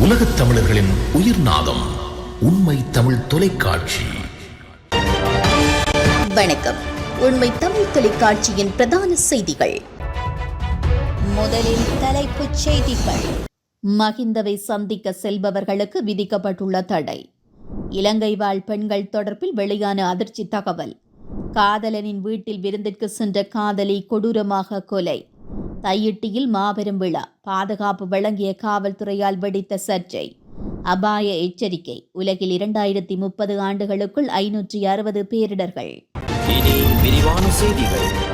உலகத் தமிழர்களின் உயிர் நாதம் உண்மை தமிழ் தொலைக்காட்சி. வணக்கம். உண்மை தமிழ் தொலைக்காட்சியின் பிரதான செய்திகள். முதலில் தலைப்புச் செய்திகள். மகிந்தவை சந்திக்க செல்பவர்களுக்கு விதிக்கப்பட்டுள்ள தடை. இலங்கை வாழ் பெண்கள் தொடர்பில் வெளியான அதிர்ச்சி தகவல். காதலனின் வீட்டில் விருந்திற்கு சென்ற காதலி கொடூரமாக கொலை. தையிட்டியில் மாபெரும் விழா. பாதுகாப்பு வழங்கிய காவல்துறையால் வெடித்த சர்ச்சை. அபாய எச்சரிக்கை. உலகில் இரண்டாயிரத்தி முப்பது ஆண்டுகளுக்குள் ஐநூற்றி அறுபது பேரிடர்கள். செய்திகள்.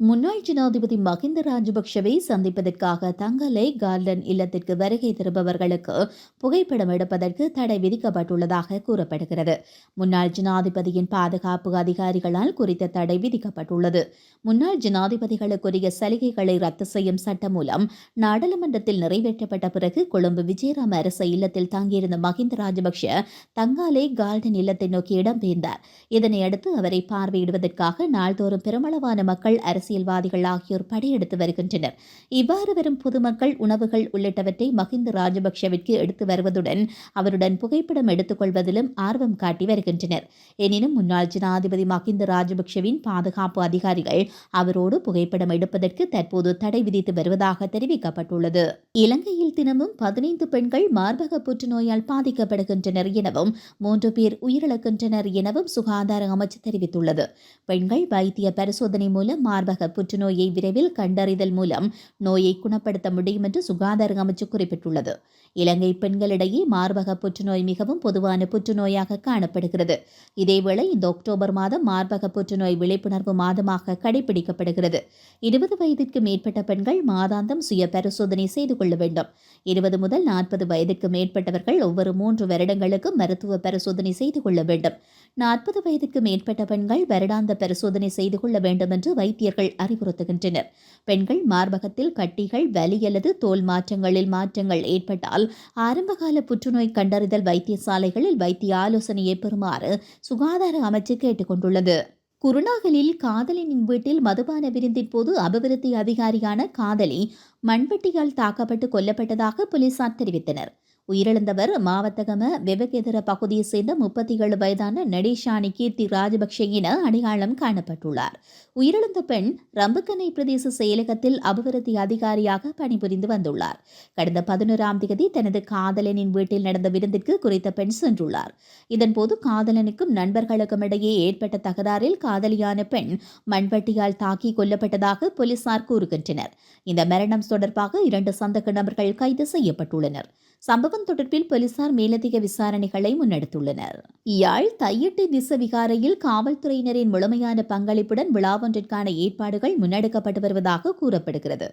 முன்னாள் ஜனாதிபதி மஹிந்த ராஜபக்ஷவை சந்திப்பதற்காக தங்கலை கார்டன் இல்லத்திற்கு வருகை தருபவர்களுக்கு புகைப்படம் எடுப்பதற்கு தடை விதிக்கப்பட்டுள்ளதாக கூறப்படுகிறது. முன்னாள் ஜனாதிபதியின் பாதுகாப்பு அதிகாரிகளால் குறித்த தடை விதிக்கப்பட்டுள்ளது. முன்னாள் ஜனாதிபதிகளுக்குரிய சலுகைகளை ரத்து செய்யும் சட்டம் மூலம் நாடாளுமன்றத்தில் நிறைவேற்றப்பட்ட பிறகு கொழும்பு விஜயராம அரச இல்லத்தில் தங்கியிருந்த மஹிந்த ராஜபக்ஷ தங்காலே கார்டன் இல்லத்தை நோக்கி இடம்பெயர்ந்தார். இதனையடுத்து அவரை பார்வையிடுவதற்காக நாள்தோறும் பெருமளவான மக்கள் அரசு அரசியல்வாதிகள் ஆகியோர் படையெடுத்து வருகின்றனர். இவ்வாறு வரும் பொதுமக்கள் உணவுகள் உள்ளிட்டவற்றை மஹிந்த ராஜபக்ஷவிற்கு எடுத்து வருவதுடன் அவருடன் புகைப்படம் எடுத்துக் கொள்வதிலும் ஆர்வம் காட்டி வருகின்றனர். எனினும் முன்னாள் ஜனாதிபதி மஹிந்த ராஜபக்ஷவின் பாதுகாப்பு அதிகாரிகள் அவரோடு புகைப்படம் எடுப்பதற்கு தற்போது தடை விதித்து வருவதாக தெரிவிக்கப்பட்டுள்ளது. இலங்கையில் தினமும் பதினைந்து பெண்கள் மார்பக புற்றுநோயால் பாதிக்கப்படுகின்றனர் எனவும் மூன்று பேர் உயிரிழக்கின்றனர் எனவும் சுகாதார அமைச்சு தெரிவித்துள்ளது. பெண்கள் வைத்திய பரிசோதனை மூலம் மார்பக மார்பக புற்றுநோயை விரைவில் கண்டறிதல் மூலம் நோயை குணப்படுத்த முடியும் என்று சுகாதார அமைச்சு குறிப்பிட்டுள்ளது. இலங்கை பெண்களிடையே மார்பக புற்றுநோய் மிகவும் பொதுவான புற்றுநோயாக காணப்படுகிறது. இதேவேளை இந்த அக்டோபர் மாதம் மார்பக புற்றுநோய் விழிப்புணர்வு மாதமாக கடைபிடிக்கப்படுகிறது. இருபது வயதிற்கு மேற்பட்ட பெண்கள் மாதாந்தம் சுய பரிசோதனை செய்து கொள்ள வேண்டும். இருபது முதல் நாற்பது வயதுக்கு மேற்பட்டவர்கள் ஒவ்வொரு மூன்று வருடங்களுக்கு மருத்துவ பரிசோதனை செய்து கொள்ள வேண்டும். நாற்பது வயதுக்கு மேற்பட்ட பெண்கள் வருடாந்த பரிசோதனை செய்து கொள்ள வேண்டும் என்று வைத்தியர்கள் அறிவுறுத்துகின்றனர். பெண்கள் மார்பகத்தில் கட்டிகள் வலி அல்லது தோல் மாற்றங்களில் மாற்றங்கள் ஏற்பட்டால் ஆரம்பகால புற்றுநோய் கண்டறிதல் வைத்தியசாலைகளில் வைத்திய ஆலோசனையை பெறுமாறு சுகாதார அமைச்சு கேட்டுக்கொண்டுள்ளது. குருநாகலில் காதலின் வீட்டில் மதுபான விருந்தின் போது அபிவிருத்தி அதிகாரியான காதலி மண்வெட்டியால் தாக்கப்பட்டு கொல்லப்பட்டதாக போலீசார் தெரிவித்தனர். உயிரிழந்தவர் மாவத்தகம வெவகெதர பகுதியைச் சேர்ந்த முப்பத்தி ஏழு வயதான நடேஷானி கீர்த்தி ராஜபக்ஷ என அடையாளம் காணப்பட்டுள்ளார். உயிரிழந்த பெண் ரம்புக்கனை பிரதேச செயலகத்தில் அபிவிருத்தி அதிகாரியாக பணிபுரிந்து வந்துள்ளார். கடந்த பதினோராம் தேதி தனது காதலனின் வீட்டில் நடந்த விருந்திற்கு குறித்த பெண் சென்றுள்ளார். இதன்போது காதலனுக்கும் நண்பர்களுக்கும் இடையே ஏற்பட்ட தகராறில் காதலியான பெண் மண்வெட்டியால் தாக்கி கொல்லப்பட்டதாக போலீசார் கூறுகின்றனர். இந்த மரணம் தொடர்பாக இரண்டு சந்தக நபர்கள் கைது செய்யப்பட்டுள்ளனர். சம்பவம் தொடர்பில் போலீசார் மேலதிக விசாரணைகளை முன்னெடுத்துள்ளனர். யாழ் தையிட்டு திச விகாரையில் காவல்துறையினரின் முழுமையான பங்களிப்புடன் விழாவொன்றிற்கான ஏற்பாடுகள் முன்னெடுக்கப்பட்டு வருவதாக கூறப்படுகிறது.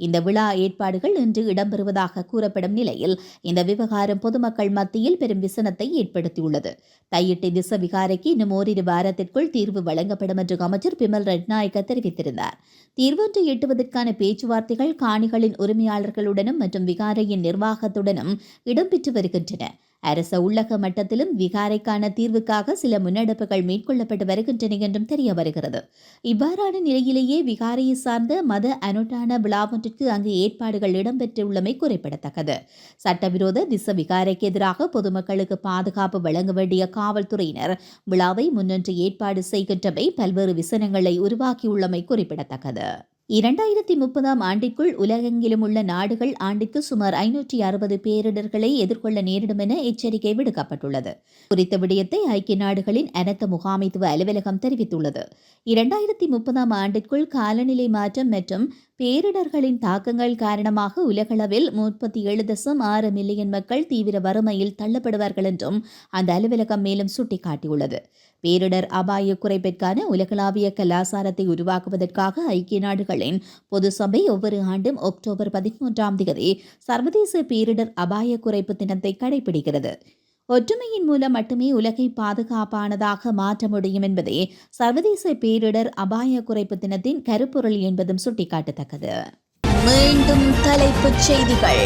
இந்த விழா ஏற்பாடுகள் இன்று இடம்பெறுவதாக கூறப்படும் நிலையில் இந்த விவகாரம் பொதுமக்கள் மத்தியில் பெரும் விசனத்தை ஏற்படுத்தியுள்ளது. தையிட்டு திச விகாரைக்கு இன்னும் ஓரிரு வாரத்திற்குள் தீர்வு வழங்கப்படும் என்று அமைச்சர் பிமல் ரட்நாயக்க தெரிவித்திருந்தார். தீர்வொன்றை எட்டுவதற்கான பேச்சுவார்த்தைகள் காணிகளின் உரிமையாளர்களுடனும் மற்றும் விகாரையின் நிர்வாகத்துடனும் இடம்பெற்று வருகின்றன. அரச உள்ளக மட்டத்திலும் விகாரைக்கான தீர்வுக்காக சில முன்னெடுப்புகள் மேற்கொள்ளப்பட்டு வருகின்றன என்றும் தெரிய வருகிறது. இவ்வாறான நிலையிலேயே விகாரையை சார்ந்த மத அனுட்டான விழாவொன்றிற்கு அங்கு ஏற்பாடுகள் இடம்பெற்றுள்ளமை குறிப்பிடத்தக்கது. சட்டவிரோத திச விகாரைக்கு எதிராக பொதுமக்களுக்கு பாதுகாப்பு வழங்க வேண்டிய காவல்துறையினர் விழாவை முன்னின்று ஏற்பாடு செய்கின்றமை பல்வேறு விசனங்களை உருவாக்கியுள்ளமை குறிப்பிடத்தக்கது. இரண்டாயிரத்தி முப்பதாம் ஆண்டிற்குள் உலகெங்கிலும் உள்ள நாடுகள் ஆண்டுக்கு சுமார் ஐநூற்றி அறுபது பேரிடர்களை எதிர்கொள்ள நேரிடும் என எச்சரிக்கை விடுக்கப்பட்டுள்ளது. குறித்த விடயத்தை ஐக்கிய நாடுகளின் அனர்த்த முகாமைத்துவ அலுவலகம் தெரிவித்துள்ளது. இரண்டாயிரத்தி முப்பதாம் ஆண்டிற்குள் காலநிலை மாற்றம் மற்றும் பேரிடர்களின் தாக்கங்கள் காரணமாக உலகளவில் முப்பத்தி ஏழு தசம் ஆறு மில்லியன் மக்கள் தீவிர வறுமையில் தள்ளப்படுவார்கள் என்றும் அந்த அலுவலகம் மேலும் சுட்டிக்காட்டியுள்ளது. பேரிடர் அபாய குறைப்பிற்கான உலகளாவிய கலாசாரத்தை உருவாக்குவதற்காக ஐக்கிய நாடுகளின் பொது சபை ஒவ்வொரு ஆண்டும் அக்டோபர் பதிமூன்றாம் தேதி சர்வதேச பேரிடர் அபாய குறைப்பு தினத்தை கடைபிடிக்கிறது. ஒற்றுமையின் மூலம் மட்டுமே உலகை பாதுகாப்பானதாக மாற்ற முடியும் என்பதே சர்வதேச பேரிடர் அபாய குறைப்பு தினத்தின் கருப்பொருள் என்பதும் சுட்டிக்காட்டத்தக்கது. மீண்டும் தலைப்புச் செய்திகள்.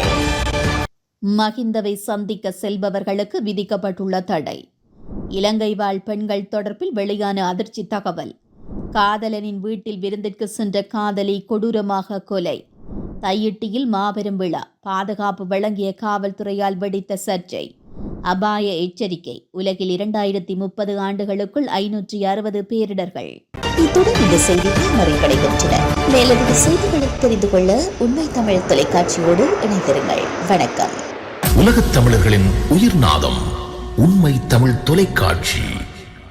மகிந்தவை சந்திக்க செல்பவர்களுக்கு விதிக்கப்பட்டுள்ள தடை. இலங்கை வாழ் பெண்கள் தொடர்பில் வெளியான அதிர்ச்சி தகவல். காதலனின் வீட்டில் விருந்திற்கு சென்ற காதலி கொடூரமாக கொலை. தையிட்டியில் மாபெரும் விழா. பாதுகாப்பு வழங்கிய காவல்துறையால் வெடித்த சர்ச்சை. அபாய எச்சரிக்கை. உலகில் இரண்டாயிரத்தி முப்பது ஆண்டுகளுக்குள் ஐநூற்றி அறுபது பேரிடர்கள். இத்துடன் இந்த செய்திகள் நிறைவடைகின்றன. மேலதிக செய்திகளை தெரிந்து கொள்ள உண்மை தமிழ் தொலைக்காட்சியோடு இணைந்திருங்கள். வணக்கம். உலகத் தமிழர்களின் உயிர்நாதம் உண்மை தமிழ் தொலைக்காட்சி.